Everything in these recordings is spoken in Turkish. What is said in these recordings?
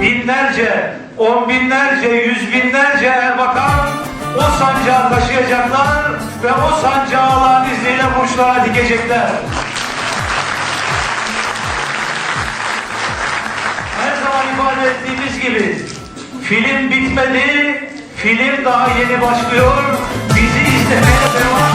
binlerce, on binlerce, yüz binlerce erbakan o sancağı taşıyacaklar ve o sancağı Allah'ın izniyle burçlara dikecekler. Her zaman ifade ettiğimiz gibi film bitmedi, film daha yeni başlıyor. Bizi izlemeye devam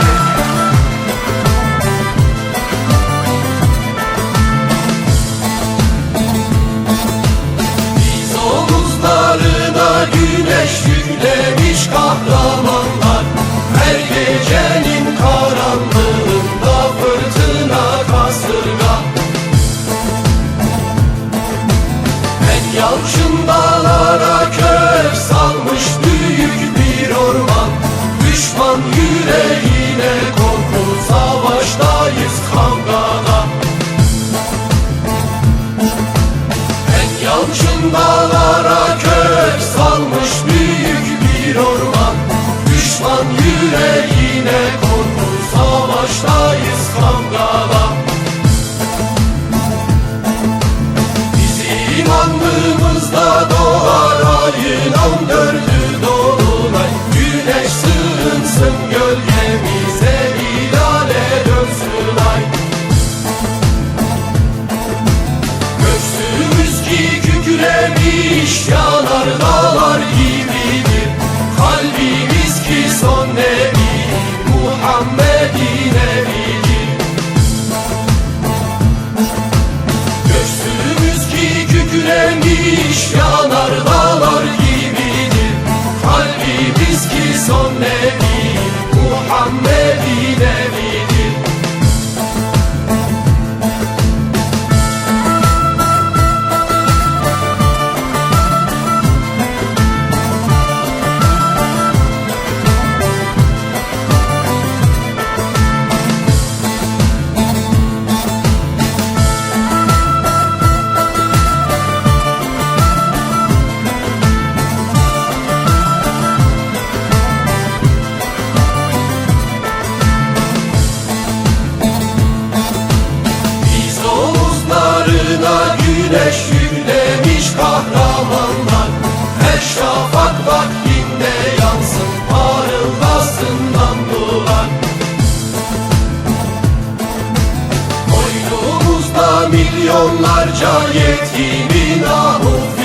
Düşman yüreğine korku savaştayız kavgada. Biz imanlığımızda doğar ayın on Muhammedi omuzlarına güneş yüklemiş kahramanlar. Her şafak vaktinde yansın parıldasın namlular Boynumuzda milyonlarca yetimin ahu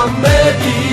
Muhammedi